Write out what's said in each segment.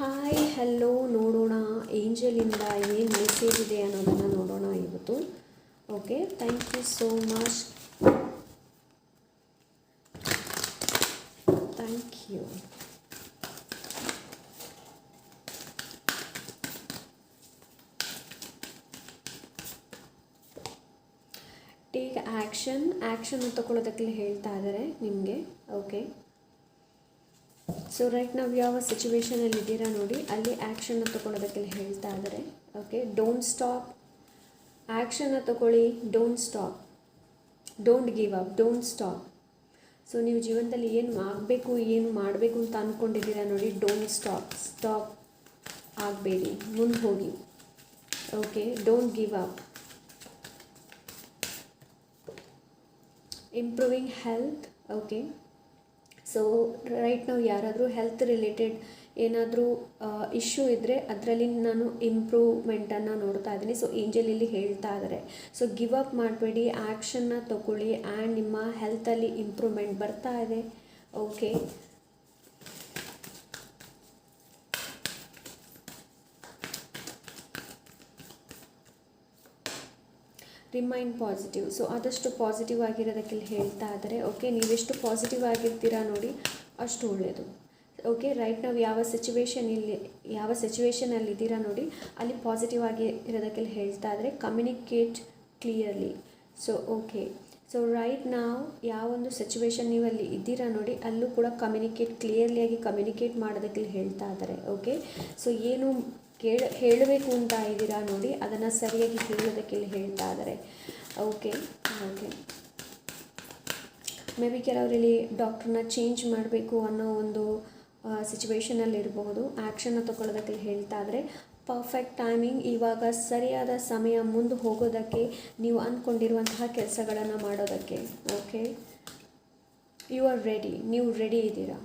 Hi hello ನೋಡೋಣ. ಏಂಜಲಿಂದ ಏನು message ಇದೆ ಅನ್ನೋದನ್ನು ನೋಡೋಣ ಇವತ್ತು. Okay thank you so much thank you take action action ತಗೊಳ್ಳೋದಕ್ಕೆ ಹೇಳ್ತಾ ಇದ್ದಾರೆ ನಿಮಗೆ. ಓಕೆ ಸೊ ರೈಟ್ ನಾವು ಯಾವ ಸಿಚುವೇಶನಲ್ಲಿ ಇದ್ದೀರಾ ನೋಡಿ. ಅಲ್ಲಿ ಆ್ಯಕ್ಷನ್ನ ತಗೊಳ್ಳೋದಕ್ಕೆ ಹೇಳ್ತಾ ಇದ್ದಾರೆ. ಓಕೆ ಡೋಂಟ್ ಸ್ಟಾಪ್ ಆ್ಯಕ್ಷನ್ನ ತಗೊಳ್ಳಿ. Don't stop don't give up don't stop so ನೀವು ಜೀವನದಲ್ಲಿ ಏನು ಆಗಬೇಕು, ಏನು ಮಾಡಬೇಕು ಅಂತ ಅಂದ್ಕೊಂಡಿದ್ದೀರಾ ನೋಡಿ. ಡೋಂಟ್ ಸ್ಟಾಪ್ ಸ್ಟಾಪ್ ಆಗಬೇಡಿ. ಮುಂದೆ ಹೋಗಿ. Okay don't give up improving health okay so right ನಾವು ಯಾರಾದರೂ ಹೆಲ್ತ್ ರಿಲೇಟೆಡ್ ಏನಾದರೂ ಇಶ್ಯೂ ಇದ್ದರೆ ಅದರಲ್ಲಿ ನಾನು ಇಂಪ್ರೂವ್ಮೆಂಟನ್ನು ನೋಡ್ತಾ ಇದ್ದೀನಿ. ಸೊ ಏಂಜಲ್ ಇಲ್ಲಿ ಹೇಳ್ತಾ ಇದ್ದಾರೆ ಸೊ ಗಿವ್ ಅಪ್ ಮಾಡಬೇಡಿ ಆ್ಯಕ್ಷನ್ನ ತಗೊಳ್ಳಿ ಆ್ಯಂಡ್ ನಿಮ್ಮ ಹೆಲ್ತಲ್ಲಿ ಇಂಪ್ರೂವ್ಮೆಂಟ್ ಬರ್ತಾ ಇದೆ. ಓಕೆ ರಿಮೈಂಡ್ ಪಾಸಿಟಿವ್ ಸೊ ಆದಷ್ಟು ಪಾಸಿಟಿವ್ ಆಗಿರೋದಕ್ಕೆ ಹೇಳ್ತಾ ಇದ್ದಾರೆ. ಓಕೆ ನೀವೆಷ್ಟು ಪಾಸಿಟಿವ್ ಆಗಿರ್ತೀರಾ ನೋಡಿ, ಅಷ್ಟು ಒಳ್ಳೆಯದು ಓಕೆ ರೈಟ್ ನಾವು ಯಾವ ಸಿಚುವೇಶನ್ ಇಲ್ಲಿ, ಯಾವ ಸಿಚುವೇಶನಲ್ಲಿ ಇದ್ದೀರಾ ನೋಡಿ, ಅಲ್ಲಿ ಪಾಸಿಟಿವ್ ಆಗಿ ಇರೋದಕ್ಕೆ ಹೇಳ್ತಾ ಇದ್ದಾರೆ. Communicate clearly so okay so right ನಾವು ಯಾವೊಂದು ಸಿಚುವೇಶನ್ ನೀವು ಅಲ್ಲಿ ಇದ್ದೀರಾ ನೋಡಿ, ಅಲ್ಲೂ ಕೂಡ ಕಮ್ಯುನಿಕೇಟ್ ಕ್ಲಿಯರ್ಲಿಯಾಗಿ ಕಮ್ಯುನಿಕೇಟ್ ಮಾಡೋದಕ್ಕೆ ಹೇಳ್ತಾ ಇದ್ದಾರೆ. ಓಕೆ ಸೊ ಏನು ಕೇಳ, ಹೇಳಬೇಕು ಅಂತ ಇದ್ದೀರಾ ನೋಡಿ, ಅದನ್ನು ಸರಿಯಾಗಿ ಹೇಳೋದಕ್ಕೆ ಇಲ್ಲಿ ಹೇಳ್ತಾ ಇದ್ದಾರೆ. ಓಕೆ ಓಕೆ ಮೇ ಬಿ ಕೆಲವರಲ್ಲಿ ಡಾಕ್ಟ್ರನ್ನ ಚೇಂಜ್ ಮಾಡಬೇಕು ಅನ್ನೋ ಒಂದು ಸಿಚುವೇಷನಲ್ಲಿರಬಹುದು ಆ್ಯಕ್ಷನ್ನ ತಗೊಳ್ಳೋದಕ್ಕೆ ಹೇಳ್ತಾ ಇದ್ದಾರೆ. ಪರ್ಫೆಕ್ಟ್ ಟೈಮಿಂಗ್ ಇವಾಗ ಸರಿಯಾದ ಸಮಯ ಮುಂದೆ ಹೋಗೋದಕ್ಕೆ ನೀವು ಅಂದ್ಕೊಂಡಿರುವಂತಹ ಕೆಲಸಗಳನ್ನು ಮಾಡೋದಕ್ಕೆ. ಓಕೆ ಯು ಆರ್ ರೆಡಿ ನೀವು ರೆಡಿ ಇದ್ದೀರಾ?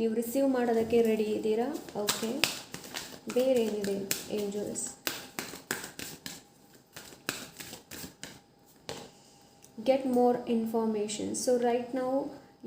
ನೀವು ರಿಸೀವ್ ಮಾಡೋದಕ್ಕೆ ರೆಡಿ ಇದ್ದೀರಾ? ಓಕೆ ಬೇರೇನಿದೆ angels get more information so right ನಾವು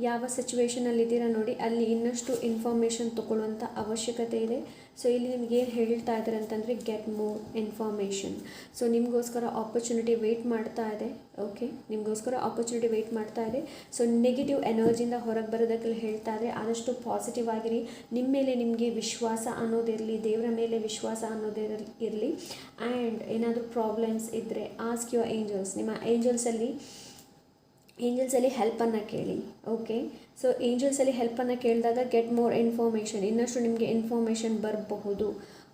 ಯಾವ ಸಿಚುವೇಶನಲ್ಲಿ ಇದ್ದೀರಾ ನೋಡಿ, ಅಲ್ಲಿ ಇನ್ನಷ್ಟು ಇನ್ಫಾರ್ಮೇಷನ್ ತೊಗೊಳ್ಳುವಂಥ ಅವಶ್ಯಕತೆ ಇದೆ. ಸೊ ಇಲ್ಲಿ ನಿಮ್ಗೆ ಏನು ಹೇಳ್ತಾ ಇದ್ದಾರೆ ಅಂತಂದರೆ ಗೆಟ್ ಮೋರ್ ಇನ್ಫಾರ್ಮೇಷನ್ ಸೊ ನಿಮಗೋಸ್ಕರ ಆಪರ್ಚುನಿಟಿ ವೆಯ್ಟ್ ಮಾಡ್ತಾ ಇದೆ. ಓಕೆ ನಿಮಗೋಸ್ಕರ ಆಪರ್ಚುನಿಟಿ ವೆಯ್ಟ್ ಮಾಡ್ತಾ ಇದೆ. ಸೊ ನೆಗೆಟಿವ್ ಎನರ್ಜಿಯಿಂದ ಹೊರಗೆ ಬರೋದಕ್ಕೆ ಹೇಳ್ತಾ ಇದ್ದಾರೆ ಆದಷ್ಟು ಪಾಸಿಟಿವ್ ಆಗಿರಿ. ನಿಮ್ಮ ಮೇಲೆ ನಿಮಗೆ ವಿಶ್ವಾಸ ಅನ್ನೋದಿರಲಿ ದೇವರ ಮೇಲೆ ವಿಶ್ವಾಸ ಅನ್ನೋದಿರಲಿ ಇರಲಿ. ಆ್ಯಂಡ್ ಏನಾದರೂ ಪ್ರಾಬ್ಲಮ್ಸ್ ಇದ್ದರೆ ಆಸ್ಕ್ ಯುವರ್ ಏಂಜಲ್ಸ್ ನಿಮ್ಮ ಏಂಜಲ್ಸಲ್ಲಿ ಏಂಜಲ್ಸಲ್ಲಿ ಹೆಲ್ಪನ್ನು ಕೇಳಿ ಓಕೆ ಸೊ ಏಂಜಲ್ಸಲ್ಲಿ ಹೆಲ್ಪನ್ನು ಕೇಳಿದಾಗ ಗೆಟ್ ಮೋರ್ ಇನ್ಫಾರ್ಮೇಷನ್ ಇನ್ನಷ್ಟು ನಿಮಗೆ ಇನ್ಫಾರ್ಮೇಷನ್ ಬರಬಹುದು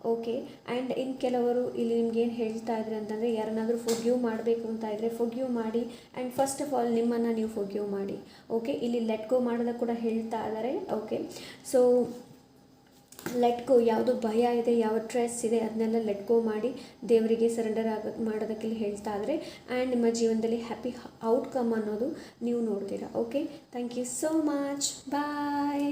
ಓಕೆ ಆ್ಯಂಡ್ ಇನ್ನು ಕೆಲವರು ಇಲ್ಲಿ ನಿಮ್ಗೆ ಏನು ಹೇಳ್ತಾ ಇದ್ರೆ ಅಂತಂದರೆ, ಯಾರನ್ನಾದರೂ ಫೊಗ್ಯೂ ಮಾಡಬೇಕು ಅಂತ ಇದ್ದರೆ ಫೊಗ್ಯೂ ಮಾಡಿ ಆ್ಯಂಡ್ ಫಸ್ಟ್ ಆಫ್ ಆಲ್ ನಿಮ್ಮನ್ನು ನೀವು ಫೊಗ್ಯೂ ಮಾಡಿ ಓಕೆ ಇಲ್ಲಿ ಲೆಟ್ ಗೋ ಮಾಡೋದಕ್ಕೆ ಕೂಡ ಹೇಳ್ತಾ ಇದ್ದಾರೆ ಓಕೆ ಸೊ ಲೆಟ್ ಗೋ ಯಾವುದು ಭಯ ಇದೆ, ಯಾವ ಟ್ರೆಸ್ ಇದೆ ಅದನ್ನೆಲ್ಲ ಲೆಟ್ ಗೋ ಮಾಡಿ ದೇವರಿಗೆ ಸರೆಂಡರ್ ಆಗ ಮಾಡೋದಕ್ಕೆ ಹೇಳ್ತಾ ಇದ್ರೆ ಆ್ಯಂಡ್ ನಿಮ್ಮ ಜೀವನದಲ್ಲಿ ಹ್ಯಾಪಿ ಔಟ್ಕಮ್ ಅನ್ನೋದು ನೀವು ನೋಡ್ತೀರಾ. Okay thank you so much bye